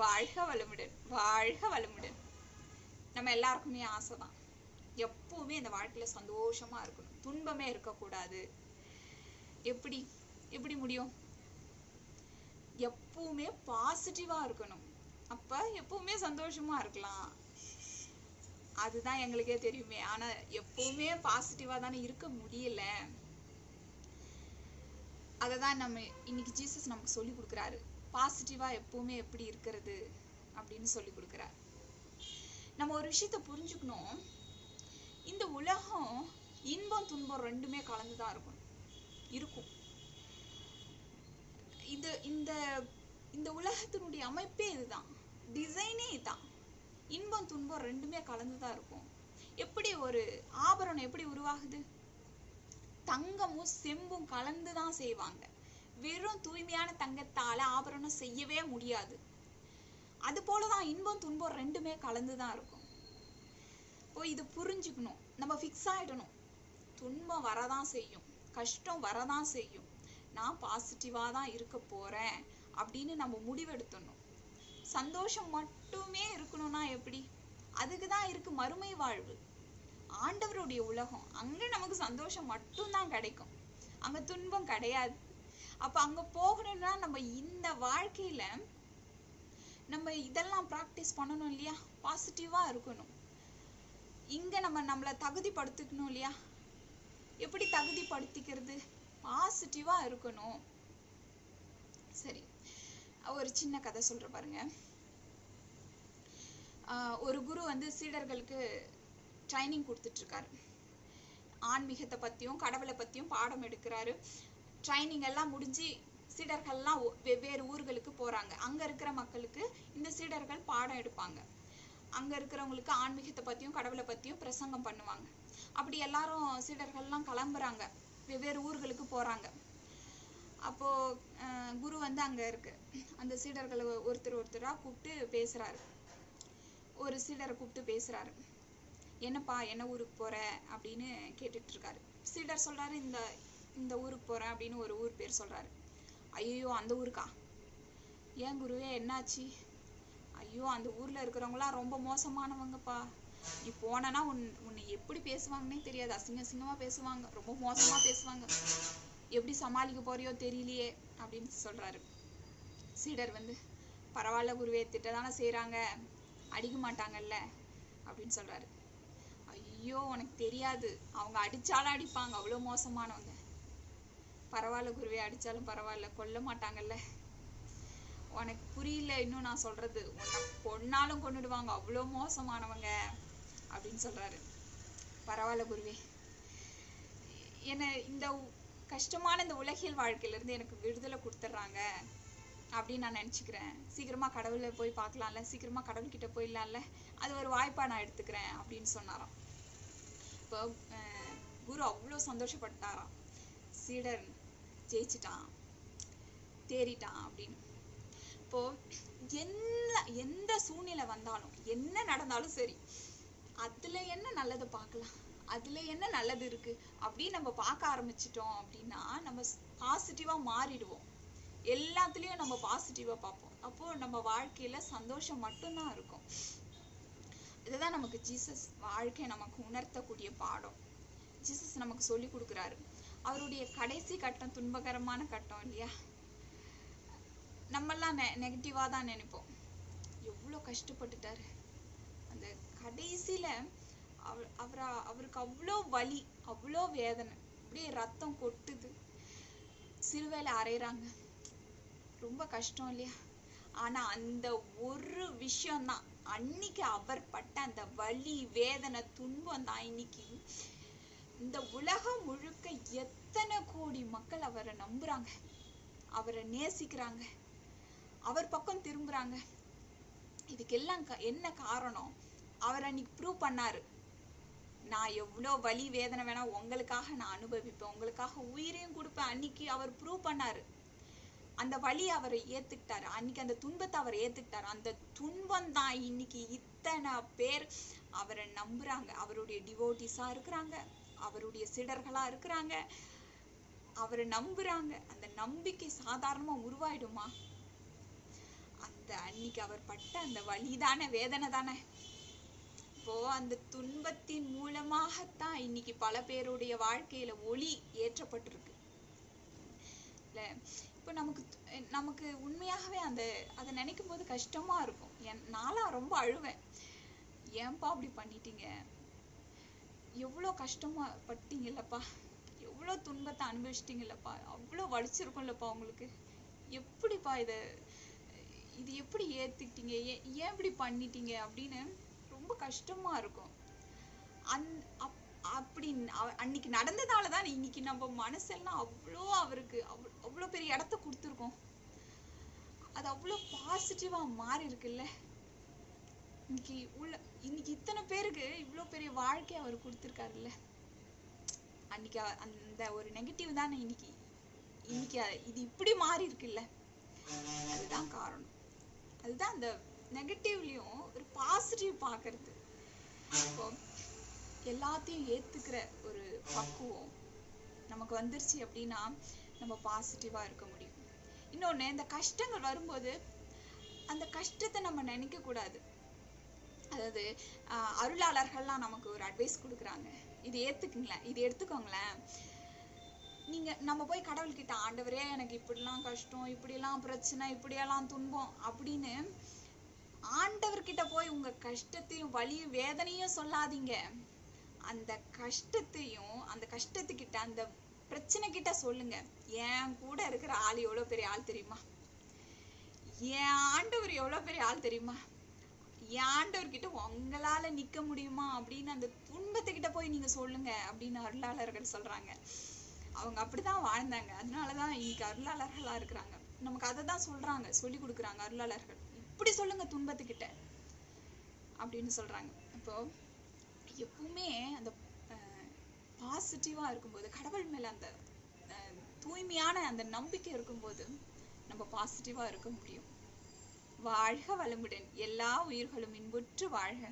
வாழ்க வளமுடன் வாழ்க வளமுடன். நம்ம எல்லாருக்குமே ஆசைதான். எப்பவுமே இந்த வாழ்க்கையில சந்தோஷமா இருக்கணும். துன்பமே இருக்கக்கூடாது. எப்படி? எப்படி முடியும்? எப்பவுமே பாசிட்டிவா இருக்கணும். அப்ப எப்பவுமே சந்தோஷமா இருக்கலாம். அதுதான் எங்களுக்கே தெரியுமே. ஆனா எப்பவுமே பாசிட்டிவா தானே இருக்க முடியல. அததான் நம்ம இன்னைக்கு ஜீசஸ் நமக்கு சொல்லி கொடுக்குறாரு. பாசிட்டிவாக எப்போவுமே எப்படி இருக்கிறது அப்படின்னு சொல்லி கொடுக்குறார். நம்ம ஒரு விஷயத்த புரிஞ்சுக்கணும். இந்த உலகம் இன்பம் துன்பம் ரெண்டுமே கலந்துதான் இருக்கும். இருக்கும். இது இந்த இந்த உலகத்தினுடைய அமைப்பே இதுதான். டிசைனே இதுதான். இன்பம் துன்பம் ரெண்டுமே கலந்து தான் இருக்கும். எப்படி ஒரு ஆபரணம் எப்படி உருவாகுது? தங்கமும் செம்பும் கலந்து தான் செய்வாங்க. வெறும் தூய்மையான தங்கத்தால ஆபரணம் செய்யவே முடியாது. அது போலதான் இன்பம் துன்பம் ரெண்டுமே கலந்து தான் இருக்கும். இப்போ இது புரிஞ்சுக்கணும். நம்ம ஃபிக்ஸ் ஆயிடணும். துன்பம் வரதான் செய்யும். கஷ்டம் வரதான் செய்யும். நான் பாசிட்டிவா தான் இருக்க போறேன் அப்படின்னு நம்ம முடிவெடுத்தணும். சந்தோஷம் மட்டுமே இருக்கணும்னா எப்படி? அதுக்கு தான் இருக்கு மறுமை வாழ்வு. ஆண்டவருடைய உலகம். அங்க நமக்கு சந்தோஷம் மட்டும்தான் கிடைக்கும். அங்க துன்பம் கிடையாது. அப்ப அங்க போகணும்னா நம்ம இந்த வாழ்க்கையில நம்ம இதெல்லாம் ப்ராக்டிஸ் பண்ணணும் இல்லையா? பாசிட்டிவா இருக்கணும். இங்க நம்ம நம்மள தகுதிப்படுத்திக்கணும் இல்லையா? எப்படி தகுதிப்படுத்திக்கிறது? பாசிட்டிவா இருக்கணும். சரி. ஒரு சின்ன கதை சொல்ற பாருங்க. ஒரு குரு வந்து சீடர்களுக்கு ட்ரைனிங் கொடுத்துட்டு இருக்காரு. ஆன்மீகத்தை பத்தியும் கடவுளை பத்தியும் பாடம் எடுக்கிறாரு. ட்ரைனிங் எல்லாம் முடிஞ்சு சீடர்கள்லாம் ஒ- வெவ்வேறு ஊர்களுக்கு போகிறாங்க அங்கே இருக்கிற மக்களுக்கு இந்த சீடர்கள் பாடம் எடுப்பாங்க. அங்கே இருக்கிறவங்களுக்கு ஆன்மீகத்தை பற்றியும் கடவுளை பற்றியும் பிரசங்கம் பண்ணுவாங்க. அப்படி எல்லாரும் சீடர்கள்லாம் கிளம்புறாங்க. வெவ்வேறு ஊர்களுக்கு போகிறாங்க அப்போது குரு வந்து அங்கே இருக்கு. அந்த சீடர்களை ஒருத்தர் ஒருத்தராக கூப்பிட்டு பேசுகிறாரு ஒரு சீடரை கூப்பிட்டு பேசுகிறாரு என்னப்பா என்ன ஊருக்கு போகிற அப்படின்னு கேட்டுட்ருக்காரு சீடர் சொல்கிறாரு இந்த இந்த ஊருக்கு போகிறேன் அப்படின்னு ஒரு ஊர் பேர் சொல்கிறாரு ஐயோ அந்த ஊருக்கா? ஏன் குருவே என்னாச்சு? ஐயோ அந்த ஊரில் இருக்கிறவங்களாம் ரொம்ப மோசமானவங்கப்பா. நீ போனனா உன் உன்னை எப்படி பேசுவாங்கன்னே தெரியாது. அசிங்க அசிங்கமாக பேசுவாங்க. ரொம்ப மோசமாக பேசுவாங்க. எப்படி சமாளிக்க போறியோ தெரியலையே அப்படின்னு சொல்கிறாரு சீடர் வந்து பரவாயில்ல குருவே திட்டதானே செய்கிறாங்க அடிக்க மாட்டாங்கல்ல அப்படின்னு சொல்கிறாரு ஐயோ உனக்கு தெரியாது. அவங்க அடித்தாலும் அடிப்பாங்க. அவ்வளோ மோசமானவங்க. பரவாயில்ல குருவே அடித்தாலும் பரவாயில்ல கொல்ல மாட்டாங்கல்ல. உனக்கு புரியல இன்னும் நான் சொல்றது. உன்னை கொன்னாலும் கொன்னுடுவாங்க. அவ்வளோ மோசமானவங்க அப்படின்னு சொல்றாரு. பரவாயில்ல குருவே. என்னை இந்த கஷ்டமான இந்த உலகியல் வாழ்க்கையில இருந்து எனக்கு விடுதலை கொடுத்துட்றாங்க அப்படின்னு நான் நினச்சிக்கிறேன். சீக்கிரமாக கடவுளை போய் பார்க்கலாம்ல. சீக்கிரமாக கடவுள்கிட்ட போயிடலாம்ல. அது ஒரு வாய்ப்பாக நான் எடுத்துக்கிறேன் அப்படின்னு சொன்னாராம். இப்போ குரு அவ்வளோ சந்தோஷப்பட்டாராம். சீடன் ஜெயிச்சிட்டான். தேறிட்டான் அப்படின்னு. இப்போ என்ன எந்த சூழ்நிலை வந்தாலும் என்ன நடந்தாலும் சரி அதுல என்ன நல்லது பார்க்கலாம். அதுல என்ன நல்லது இருக்கு? அப்படின்னு நம்ம பார்க்க ஆரம்பிச்சிட்டோம் அப்படின்னா நம்ம பாசிட்டிவா மாறிடுவோம். எல்லாத்துலயும் நம்ம பாசிட்டிவா பார்ப்போம். அப்போ நம்ம வாழ்க்கையில சந்தோஷம் மட்டும்தான் இருக்கும். இதுதான் நமக்கு ஜீசஸ் வாழ்க்கை நமக்கு உணர்த்தக்கூடிய பாடம். ஜீசஸ் நமக்கு சொல்லி கொடுக்குறாரு. அவருடைய கடைசி கட்டம் துன்பகரமான கட்டம் இல்லையா? நம்மெல்லாம் நெ நெகட்டிவாக தான் நினைப்போம். எவ்வளோ கஷ்டப்பட்டுட்டாரு. அந்த கடைசியில் அவ அவரா அவருக்கு அவ்வளோ வலி அவ்வளோ வேதனை. அப்படியே ரத்தம் கொட்டுது. சிலுவையில அரைகிறாங்க ரொம்ப கஷ்டம் இல்லையா? ஆனால் அந்த ஒரு விஷயம்தான். அன்னைக்கு அவர் பட்ட அந்த வலி வேதனை துன்பம் தான் இன்னைக்கு இந்த உலகம் முழுக்க எத்தனை கோடி மக்கள் அவரை நம்புறாங்க? அவரை நேசிக்கிறாங்க. அவர் பக்கம் திரும்புறாங்க. இதுக்கெல்லாம் க- என்ன காரணம்? அவர் அன்னைக்கு ப்ரூவ் பண்ணாரு. நான் எவ்வளோ வலி வேதனை வேணா உங்களுக்காக நான் அனுபவிப்பேன். உங்களுக்காக உயிரையும் கொடுப்பேன். அன்னைக்கு அவர் ப்ரூவ் பண்ணாரு. அந்த வழி அவரை ஏத்துக்கிட்டாரு. அன்னைக்கு அந்த துன்பத்தை அவர் ஏத்துக்கிட்டாரு. அந்த துன்பம் தான் இன்னைக்கு இத்தனை பேர் அவரை நம்புறாங்க. அவருடைய டிவோட்டிஸா இருக்கிறாங்க. அவருடைய சிடர்களா இருக்கிறாங்க. அவரை நம்புறாங்க. அந்த நம்பிக்கை சாதாரணமா உருவாயிடுமா? அந்த அன்னைக்கு அவர் பட்ட அந்த வலிதானே வேதனை தானே? இப்போ அந்த துன்பத்தின் மூலமாகத்தான் இன்னைக்கு பல பேருடைய வாழ்க்கையில ஒளி ஏற்றப்பட்டிருக்கு. இல்லை இப்போ நமக்கு நமக்கு உண்மையாகவே அந்த அதை நினைக்கும் போது கஷ்டமா இருக்கும். என் நான்லாம் ரொம்ப அழுவேன். ஏன்பா அப்படி பண்ணிட்டீங்க? எவ்வளோ கஷ்டமாக பட்டீங்கல்லப்பா? எவ்வளோ துன்பத்தை அனுபவிச்சிட்டிங்கல்லப்பா? அவ்வளோ வலிச்சிருக்கும்லப்பா உங்களுக்கு. எப்படிப்பா இதை இது எப்படி ஏற்றுக்கிட்டீங்க ஏன் ஏன் இப்படி பண்ணிட்டீங்க அப்படின்னு ரொம்ப கஷ்டமாக இருக்கும். அந் அப் அப்படி அன்னைக்கு நடந்ததால தான் இன்னைக்கு நம்ம மனசெல்லாம் அவ்வளோ அவருக்கு அவ்வளோ அவ்வளோ பெரிய இடத்த கொடுத்துருக்கோம். அது அவ்வளோ பாசிட்டிவாக மாறி இருக்குல்ல இன்னைக்கு உள்ள இன்னைக்கு இத்தனை பேருக்கு இவ்வளோ பெரிய வாழ்க்கை அவர் கொடுத்துருக்காருல்ல. அன்னைக்கு அந்த ஒரு நெகட்டிவ் தானே இன்னைக்கு இன்னைக்கு இது இப்படி மாறி இருக்குல்ல. அதுதான் காரணம். அதுதான் அந்த நெகட்டிவ்லயும் ஒரு பாசிட்டிவ் பார்க்கறது இப்போ எல்லாத்தையும் ஏத்துக்கிற ஒரு பக்குவம் நமக்கு வந்துருச்சு அப்படின்னா நம்ம பாசிட்டிவா இருக்க முடியும். இன்னொன்னு இந்த கஷ்டங்கள் வரும்போது அந்த கஷ்டத்தை நம்ம நினைக்க கூடாது. அதாவது அருளாளர்கள்லாம் நமக்கு ஒரு அட்வைஸ் கொடுக்குறாங்க. இது ஏற்றுக்குங்களேன் இது எடுத்துக்கோங்களேன். நீங்கள் நம்ம போய் கடவுள்கிட்ட ஆண்டவரே எனக்கு இப்படிலாம் கஷ்டம் இப்படிலாம் பிரச்சனை இப்படியெல்லாம் துன்பம் அப்படின்னு ஆண்டவர்கிட்ட போய் உங்கள் கஷ்டத்தையும் வலியும் வேதனையும் சொல்லாதீங்க. அந்த கஷ்டத்தையும் அந்த கஷ்டத்துக்கிட்ட அந்த பிரச்சனை கிட்ட சொல்லுங்க. என் கூட இருக்கிற ஆள் எவ்வளோ பெரிய ஆள் தெரியுமா? என் ஆண்டவர் எவ்வளோ பெரிய ஆள் தெரியுமா? ஏண்டவர்கிட்ட உங்களால நிக்க முடியுமா அப்படின்னு அந்த துன்பத்துக்கிட்ட போய் நீங்க சொல்லுங்க அப்படின்னு அருளாளர்கள் சொல்றாங்க. அவங்க அப்படிதான் வாழ்ந்தாங்க. அதனாலதான் இன்னைக்கு அருளாளர்களா இருக்கிறாங்க. நமக்கு அதை தான் சொல்றாங்க. சொல்லி கொடுக்குறாங்க அருளாளர்கள். இப்படி சொல்லுங்க துன்பத்துக்கிட்ட அப்படின்னு சொல்றாங்க. இப்போ எப்பவுமே அந்த பாசிட்டிவா இருக்கும்போது கடவுள் மேல அந்த தூய்மையான அந்த நம்பிக்கை இருக்கும்போது நம்ம பாசிட்டிவா இருக்க முடியும். வாழ்க வளமுடன். எல்லா உயிர்களும் இன்புற்று வாழ்க.